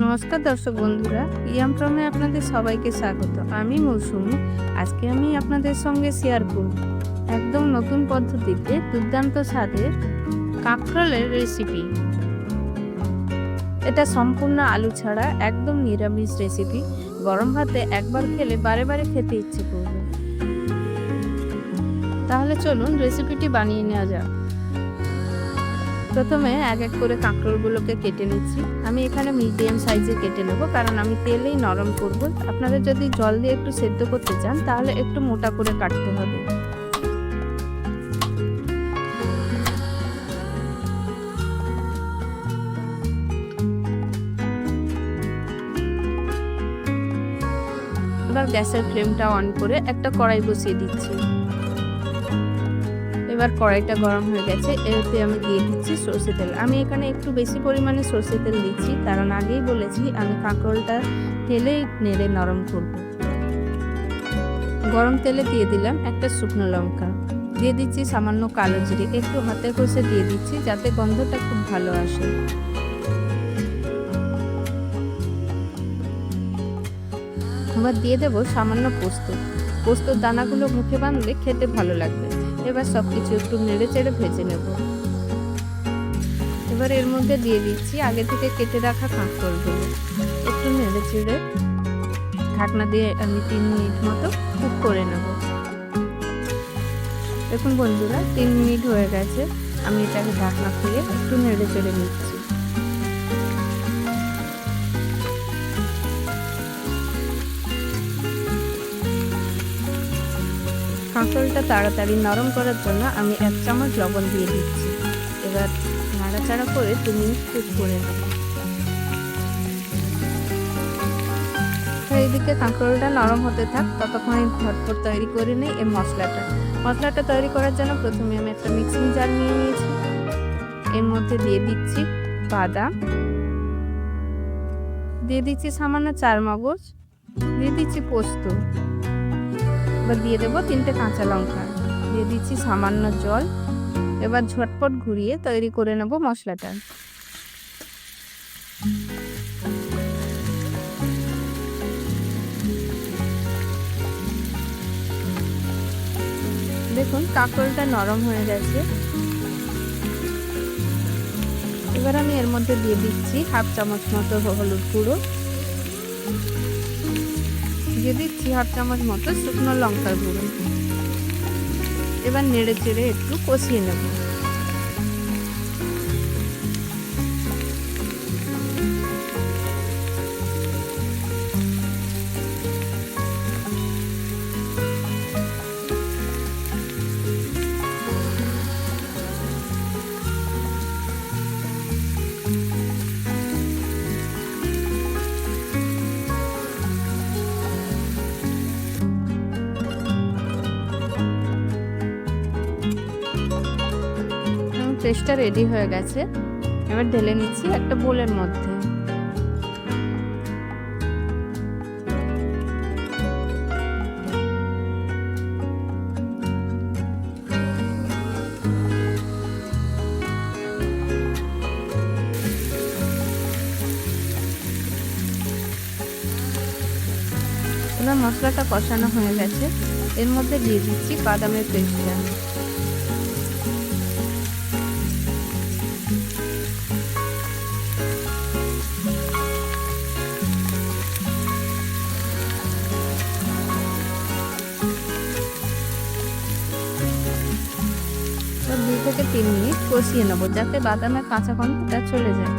নমস্কার দর্শক বন্ধুরা ইয়াম প্রমে আপনাদের সবাইকে স্বাগত। আমি মৌসুমি, আজকে আমি আপনাদের সঙ্গে শেয়ার করব একদম নতুন পদ্ধতিতে দুর্দান্ত স্বাদের কাঁকরোলের রেসিপি এটা সম্পূর্ণ আলু ছাড়া একদম নিরামিষ রেসিপি গরম ভাতে একবার খেলে বারে বারে খেতে ইচ্ছে করবে। তাহলে চলুন রেসিপিটি বানিয়ে নেওয়া যাক। প্রথমে এক এক করে কাঁকরোলগুলোকে কেটে নিচ্ছি। আমি এখানে মিডিয়াম সাইজে কেটে নেব, কারণ আমি তেলেই নরম করব। আপনারা যদি জল দিয়ে একটু সেদ্ধ করতে চান, তাহলে একটু মোটা করে কাটতে হবে। এবার গ্যাসের ফ্লেমটা অন করে একটা কড়াই বসিয়ে দিচ্ছি। এবার কড়াইটা গরম হয়ে গেছে, এতে আমি দিয়ে দিচ্ছি সর্ষে তেল। আমি এখানে একটু বেশি পরিমাণে সর্ষে তেল দিচ্ছি, কারণ আগেই বলেছি আমি কাঁকরোলটা তেলেই নেড়ে নরম করব। গরম তেলে দিয়ে দিলাম একটা শুকনো লঙ্কা। দিয়ে দিচ্ছি সামান্য কালো জিরে, একটু হাতে কষে দিয়ে দিচ্ছি যাতে গন্ধটা খুব ভালো আসে। এবার দিয়ে দেবো সামান্য পোস্ত। পোস্তর দানাগুলো মুখে বাঁধলে খেতে ভালো লাগবে। এবার সব কিছু একটু নেড়ে চেড়ে ভেজে নেব। এবার এর মধ্যে দিয়ে দিচ্ছি আগে থেকে কেটে রাখা কাঁকড়গুলো একটু নেড়ে চেড়ে ঢাকনা দিয়ে আমি তিন মিনিট মতো কুক করে নেব। দেখুন বন্ধুরা, তিন মিনিট হয়ে গেছে। আমি এটাকে ঢাকনা খুলে একটু নেড়ে চেড়ে নিচ্ছি। কাঁকরোলটা তাড়াতাড়ি নরম করার জন্য আমি এক চামচ লবণ দিয়ে দিচ্ছি। এবার নাড়াচাড়া করে দু মিনিট কুক করে নেব। এইদিকে কাঁকরোলটা নরম হতে থাক, ততক্ষণ আমি ঝটপট তৈরি করে নিই এই মশলাটা। মশলাটা তৈরি করার জন্য প্রথমে আমি একটা মিক্সিং জার নিয়ে নিয়েছি। এর মধ্যে দিয়ে দিচ্ছি বাদাম। দিয়ে দিচ্ছি সামান্য চার মগজ দিয়ে দিচ্ছি পোস্ত। এবার দিয়ে দেবো তিনটে কাঁচা লঙ্কা। দিয়ে দিচ্ছি সামান্য জল। এবার ঝটপট ঘুরিয়ে তৈরি করে নেব মশলাটা। দেখুন, কাঁকরোলটা নরম হয়ে গেছে। এবার আমি এর মধ্যে দিয়ে দিচ্ছি হাফ চামচ মতো হলুদ গুঁড়ো। দিয়ে দিচ্ছি হাফ চামচ মতো শুকনো লঙ্কার গুঁড়ো। এবার নেড়ে চেড়ে একটু কষিয়ে নেব। পেস্টটা রেডি হয়ে গেছে। এবার ঢেলে নিচ্ছি একটা বোলের মধ্যে। এবার মশলাটা কষানো হয়ে গেছে। এর মধ্যে দিয়ে দিচ্ছি বাদামের পেস্টটা। থেকে তিন মিনিট কষিয়ে নেব, যাতে বাদামের কাঁচা গন্ধটা চলে যায়।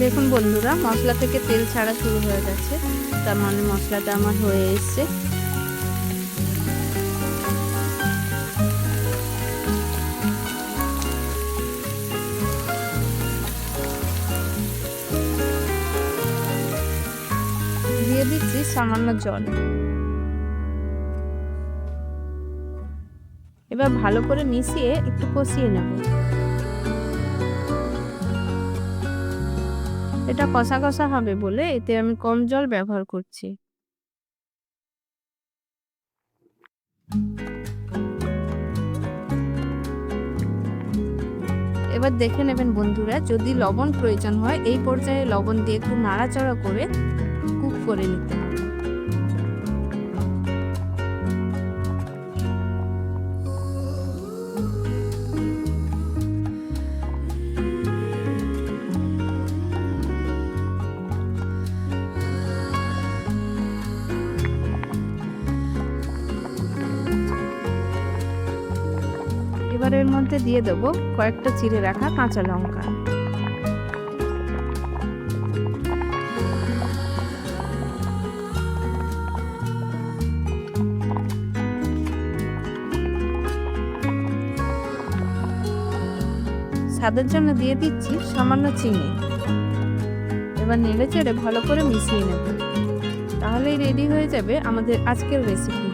দেখুন বন্ধুরা, মশলা থেকে তেল ছাড়া শুরু হয়ে গেছে। তার মানে মশলাটা আমার হয়ে এসছে। দিয়ে দিচ্ছি সামান্য জল। এবার ভালো করে মিশিয়ে একটু কষিয়ে নেব। এটা কষা কষা হবে বলে এতে আমি কম জল ব্যবহার করছি। এবার দেখে নেবেন বন্ধুরা, যদি লবণ প্রয়োজন হয়, এই পর্যায়ে লবণ দিয়ে একটু নাড়াচাড়া করে করে নিতে। এবার এর মধ্যে দিয়ে দেবো কয়েকটা চিড়ে রাখা কাঁচা লঙ্কা। স্বাদের জন্য দিয়ে দিচ্ছি সামান্য চিনি। এবার নেড়ে চেড়ে ভালো করে মিশিয়ে নেব। তাহলেই রেডি হয়ে যাবে আমাদের আজকের রেসিপি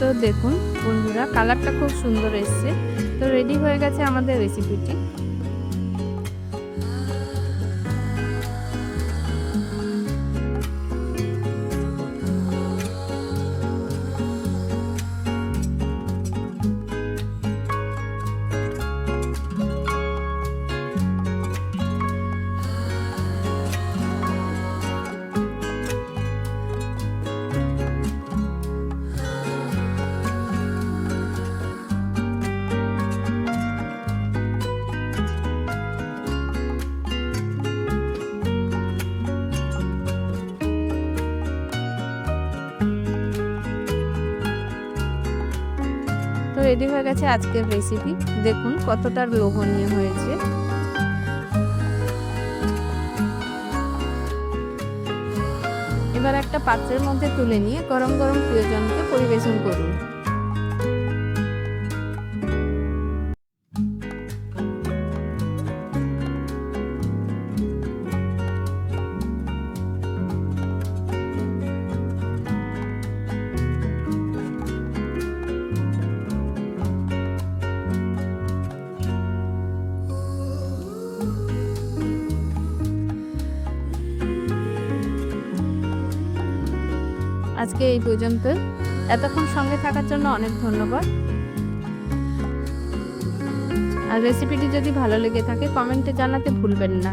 তো দেখুন বন্ধুরা কালারটা খুব সুন্দর এসছে। তো রেডি হয়ে গেছে আমাদের রেসিপিটি রেডি হয়ে গেছে আজকের রেসিপি দেখুন কতটা লোভনীয় হয়েছে। এবার একটা পাত্রের মধ্যে তুলে নিয়ে গরম গরম প্রিয়জনকে পরিবেশন করুন। আজকে এই পর্যন্ত। এতক্ষণ সঙ্গে থাকার জন্য অনেক ধন্যবাদ। আর রেসিপিটি যদি ভালো লেগে থাকে কমেন্টে জানাতে ভুলবেন না।